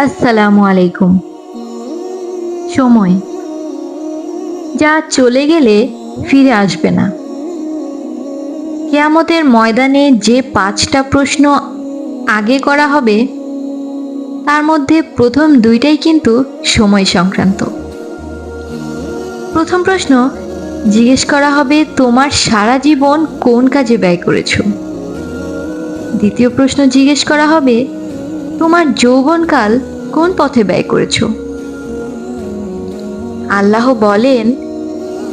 আসসালামু আলাইকুম। সময়। যা চলে গেলে ফিরে আসবে না। কেয়ামতের ময়দানে যে পাঁচটা প্রশ্ন আগে করা হবে, তার মধ্যে প্রথম দুইটাই কিন্তু সময় সংক্রান্ত। প্রথম প্রশ্ন, জিজ্ঞেস করা হবে তোমার সারা জীবন কোন কাজে ব্যয় করেছ? দ্বিতীয় প্রশ্ন, জিজ্ঞেস করা হবে তোমার যৌবনকাল কোন পথে ব্যয় করেছ? আল্লাহ বলেন,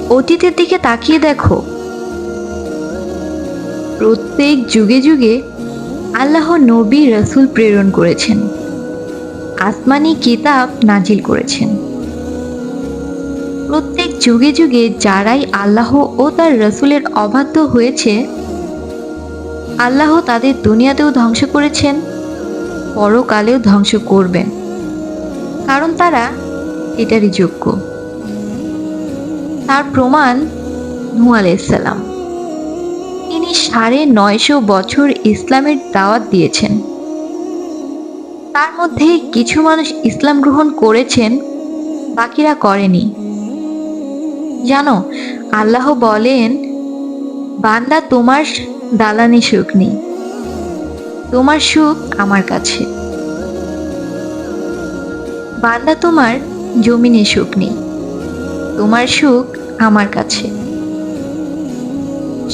অতীতের দিকে তাকিয়ে দেখো। প্রত্যেক যুগে যুগে আল্লাহ নবী রসুল প্রেরণ করেছেন। আসমানি কিতাব নাজিল করেছেন। প্রত্যেক যুগে যুগে যারাই আল্লাহ ও তার রসুলের অবাধ্য হয়েছে, আল্লাহ তাদের দুনিয়াতেও ধ্বংস করেছেন। পরকালেও ধ্বংস করবেন কারণ তারা এটারই যোগ্য। তার প্রমাণ নূ আলাইসাল্লাম তিনি সাড়ে নয়শো বছর ইসলামের দাওয়াত দিয়েছেন। তার মধ্যে কিছু মানুষ ইসলাম গ্রহণ করেছেন, বাকিরা করেনি। জানো, আল্লাহ বলেন, বান্দা তোমার দালানি সুখ নেই তোমার সুখ আমার কাছে। বান্দা তোমার জমিনে সুখ নেই, তোমার সুখ আমার কাছে।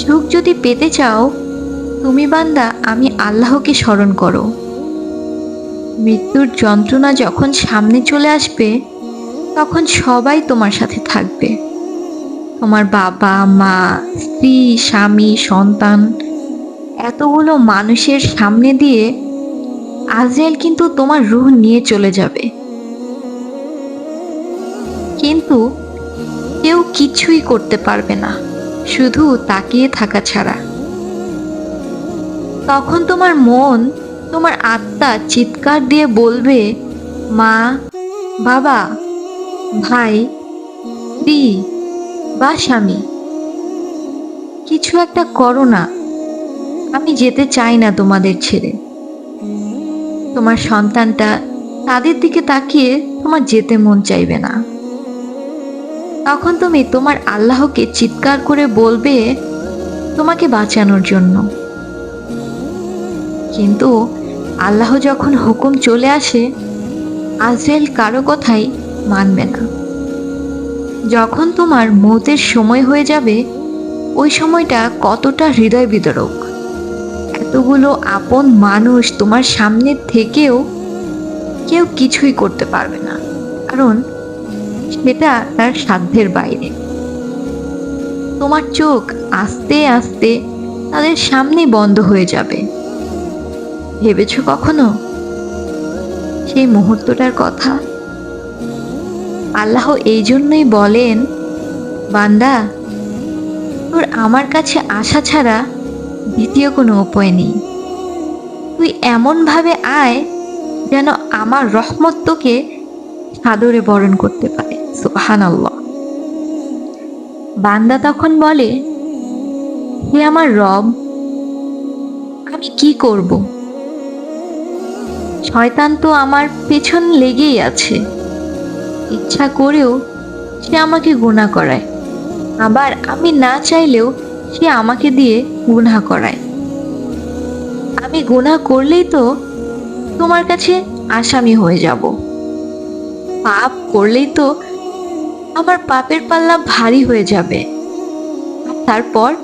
সুখ যদি পেতে চাও, তুমি বান্দা, আমি আল্লাহকে স্মরণ করো। মৃত্যুর যন্ত্রণা যখন সামনে চলে আসবে, তখন সবাই তোমার সাথে থাকবে। তোমার বাবা, মা, স্ত্রী, স্বামী, সন্তান এতগুলো মানুষের সামনে দিয়ে আজরাইল কিন্তু তোমার রুহ নিয়ে চলে যাবে। কিন্তু কেউ কিছুই করতে পারবে না, শুধু তাকিয়ে থাকা ছাড়া। তখন তোমার মন, তোমার আত্মা চিৎকার দিয়ে বলবে, মা, বাবা, ভাই, স্ত্রী বা স্বামী, কিছু একটা করো না। আমি যেতে চাই না তোমাদের ছেড়ে। তোমার সন্তানটা তাদের দিকে তাকিয়ে তোমার যেতে মন চাইবে না। তখন তুমি তোমার আল্লাহকে চিৎকার করে বলবে তোমাকে বাঁচানোর জন্য। কিন্তু আল্লাহ যখন হুকুম চলে আসে, আজরাইল কারও কথাই মানবে না। যখন তোমার মৌতের সময় হয়ে যাবে, ওই সময়টা কতটা হৃদয় বিতরক এতগুলো আপন মানুষ তোমার সামনে থেকেও কেউ কিছুই করতে পারবে না। কারণ সেটা তার সাধ্যের বাইরে। তোমার চোখ আস্তে আস্তে তাদের সামনে বন্ধ হয়ে যাবে। ভেবেছ কখনো? সেই মুহূর্তটার কথা? আল্লাহ এই জন্যই বলেন, বান্দা, তোর আমার কাছে আসা ছাড়া দ্বিতীয় কোনো উপায় নেই। তুই এমনভাবে আয় যেন আমার রহমত তোকে সাদরে বরণ করতে পারে। সুহান বান্দা তখন বলে, হে আমার রব, আমি কি করব? শয়তান তো আমার পেছন লেগেই আছে। ইচ্ছা করেও সে আমাকে গুণা করায়। আবার আমি না চাইলেও সে আমাকে দিয়ে গুণা করায়। আমি গুণা করলেই তো তোমার কাছে আসামি হয়ে যাব। পাপ করলেই তো আমার পাপের পাল্লা ভারী হয়ে যাবে। তারপর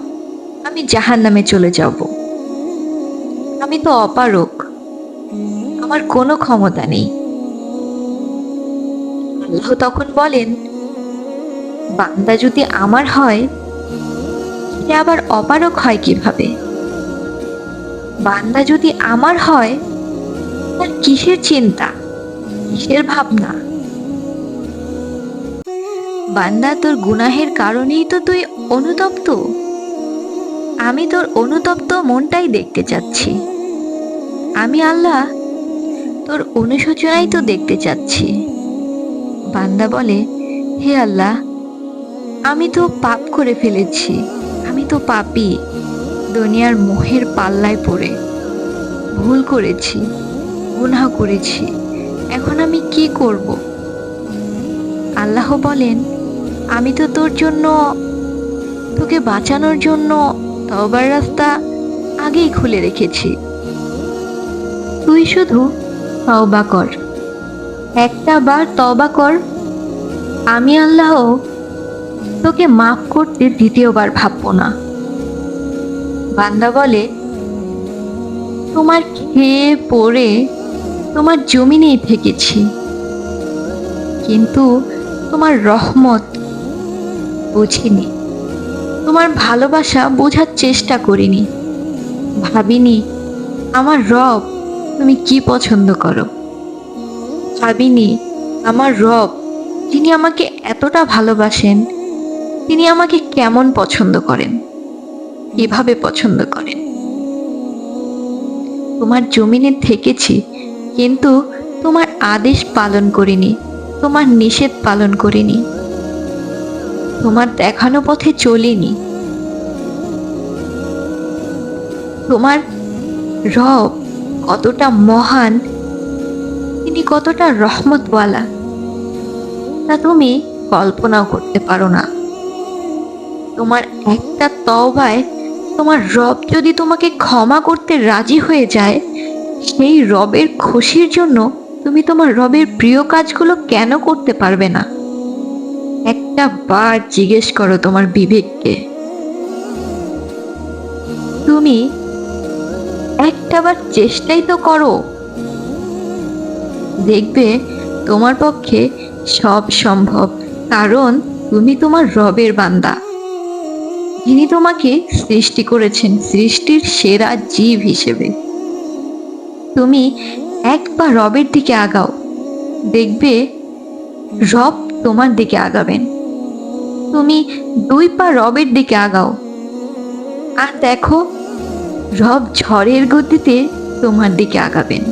আমি জাহান নামে চলে যাব। আমি তো অপারক। আমার কোনো ক্ষমতা নেই। আল্লাহ তখন বলেন, বান্দা যদি আমার হয় সে আবার অপারক হয় কীভাবে? বান্দা যদি আমার হয়, তার কিসের চিন্তা? কিসের ভাবনা? বান্দা তোর গুনাহের কারণেই তো তুই অনুতপ্ত। আমি তোর অনুতপ্ত মনটাই দেখতে চাচ্ছি। আমি আল্লাহ, তোর অনুশোচনাই তো দেখতে চাচ্ছি। বান্দা বলে, হে আল্লাহ, আমি তো পাপ করে ফেলেছি। তো পাপি, দুনিয়ার মোহের পাল্লায় পড়ে। ভুল করেছি, গুনাহ করেছি, এখন আমি কি করব? আল্লাহ বলেন, আমি তো তোর জন্য, তোকে বাঁচানোর জন্য তওবার রাস্তা আগেই খুলে রেখেছি। তুই শুধু তওবা কর। একটা বার তওবা কর। আমি আল্লাহ তোকে মাফ করতে দ্বিতীয়বার ভাববো না। বান্দা বলে, তোমার খেয়ে পড়ে তোমার জমিনেই থেকেছি। কিন্তু তোমার রহমত বুঝিনি। তোমার ভালোবাসা বোঝার চেষ্টা করিনি। ভাবিনি, আমার রব তুমি কি পছন্দ করো? ভাবিনি, আমার রব যিনি আমাকে এতটা ভালোবাসেন তিনি আমাকে কেমন পছন্দ করেন? কীভাবে পছন্দ করেন? তোমার জমিনে থেকেছি, কিন্তু তোমার আদেশ পালন করিনি, তোমার নিষেধ পালন করিনি। তোমার দেখানো পথে চলিনি। তোমার রব কতটা মহান, তিনি কতটা রহমতওয়ালা, তা তুমি কল্পনাও করতে পারো না। তোমার একটা তওবায় তোমার রব যদি তোমাকে ক্ষমা করতে রাজি হয়ে যায়, সেই রবের খুশির জন্য তুমি তোমার রবের প্রিয় কাজগুলো কেন করতে পারবে না? একটা বার জিজ্ঞেস করো তোমার বিবেককে। তুমি একটা বার চেষ্টাই তো করো। দেখবে তোমার পক্ষে সব সম্ভব, কারণ তুমি তোমার রবের বান্দা। যিনি তোমাকে সৃষ্টি করেছেন, সৃষ্টির সেরা জীব হিসেবে। তুমি একবার রবের দিকে আগাও, দেখবে রব তোমার দিকে আগাবেন। তুমি দুই পা রবের দিকে আগাও, আর দেখো রব ঝড়ের গতিতে তোমার দিকে আগাবেন।